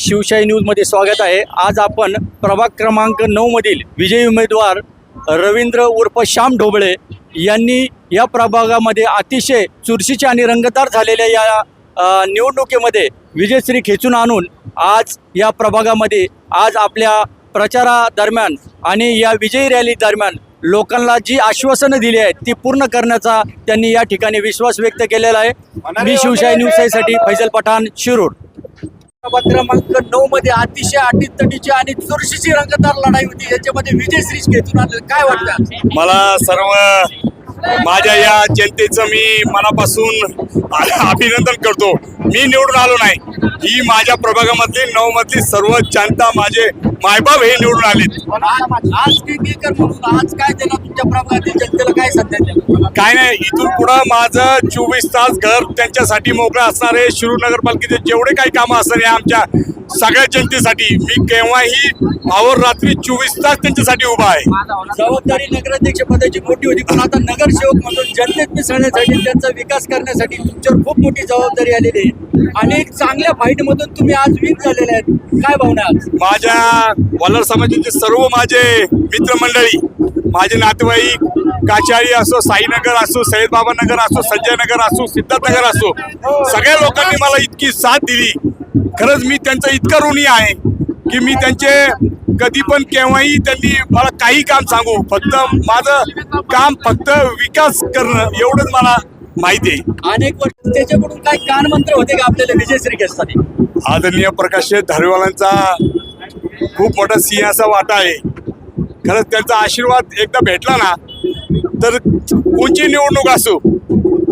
शिवशाही न्यूजमध्ये स्वागत आहे. आज आपण प्रभाग क्रमांक नऊमधील विजयी उमेदवार रवींद्र उर्फ श्याम ढोबळे यांनी या प्रभागामध्ये अतिशय चुरशीचे आणि रंगतदार झालेल्या या निवडणुकीमध्ये विजयश्री खेचून आणून आज या प्रभागामध्ये आज आपल्या प्रचारादरम्यान आणि या विजयी रॅली दरम्यान लोकांना जी आश्वासनं दिली आहेत ती पूर्ण करण्याचा त्यांनी या ठिकाणी विश्वास व्यक्त केलेला आहे. मी शिवशाही न्यूजसाठी फैजल पठाण शिरूर. क्रमांक नऊ मध्ये अतिशय अटीतटीची आणि चुरशीची रंगतदार लढाई होती. याच्यामध्ये विजय श्रीज घेतून आले काय वाटतं? मला सर्व माझ्या या जनतेचं मी मनापासून अभिनंदन करतो. मी निवडून आलो नाही. ही माझ्या प्रभागामधली नऊ मधली सर्व जनता माझे मायबाप हे निवडून आलेत आज आज किंगेकर म्हणून आज काय तुमच्या प्रभागातील जनतेला काय देणार? काय नाही इथून पुढं माझं चोवीस तास घर त्यांच्यासाठी मोकळं असणार आहे शिरूर नगरपालिकेचे जेवढे काही कामं असणार आहे आमच्या सगळ्या जनतेसाठी. मी केव्हाही आवर रात्री चोवीस तास त्यांच्यासाठी उभा आहे. जबाबदारी नगराध्यक्ष पदाची मोठी होती. पण आता नगरसेवक म्हणून जनतेत मिसळण्यासाठी त्यांचा विकास करण्यासाठी तुमच्यावर खूप मोठी जबाबदारी आलेली आहे. आणि एक चांगल्या फाईट मधून तुम्ही आज विन झालेले आहेत. काय भावना माझ्या वल्लर समाजाचे सर्व माझे मित्रमंडळी माझे नातेवाईक काचाळी असो साईनगर असो सैयदबाबा नगर असो संजय नगर असो सिद्धार्थनगर असो सगळ्या लोकांनी मला इतकी साथ दिली. खरंच मी त्यांचा इतका ऋणी आहे की मी त्यांचे कधी पण केव्हाही त्यांनी मला काही काम सांगू. फक्त माझं काम फक्त विकास करणं एवढंच मला माहिती आहे. अनेक वर्ष त्याच्याकडून काय कानमंत्र होते का आपल्याला विजयश्री घेतसाठी आदरणीय प्रकाश धारवालांचा खूप मोठा सिंहाचा वाटा आहे. खरंच त्यांचा आशीर्वाद एकदा भेटला ना तर कोणची निवडणूक असो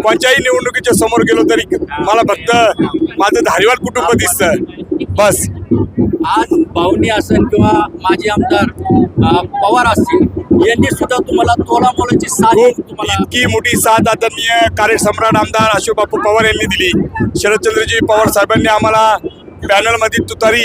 कोणत्याही निवडणुकीच्या समोर गेलो तरी मला फक्त माझं धारीवाल कुटुंब दिसतं. बस. आज भावनी असेल किंवा माजी आमदार पवार असतील यांनी सुद्धा तुम्हाला तोला मोलाची साथ तुम्हाला इतकी मोठी साथ आदरणीय कार्यसम्राट आमदार अशोक बापू पवार यांनी दिली. शरदचंद्रजी पवार साहेबांनी आम्हाला पॅनलमध्ये तुतारी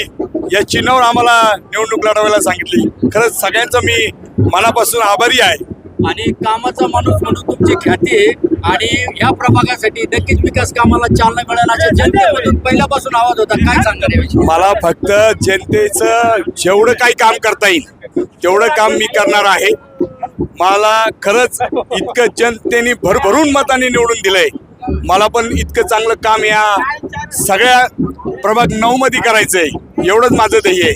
या चिन्हावर आम्हाला निवडणूक लढवायला सांगितली. खरंच सगळ्यांचं मी मनापासून आभारी आहे. आणि कामाचा माणूस म्हणून तुमची ख्याती आणि या प्रभागासाठी नक्कीच विकास कामाला चालना मिळेल अशा जनतेमधून पहिल्यापासून आवाज होता. काय सांगणार मला फक्त जनतेचं जेवढं काही काम करता येईल तेवढं काम मी करणार आहे. मला खरंच इतकं जनतेने भरभरून मताने निवडून दिलंय. मला पण इतकं चांगलं काम या सगळ्या प्रभाग नऊ मध्ये करायचंय. एवढंच माझं ध्येय आहे.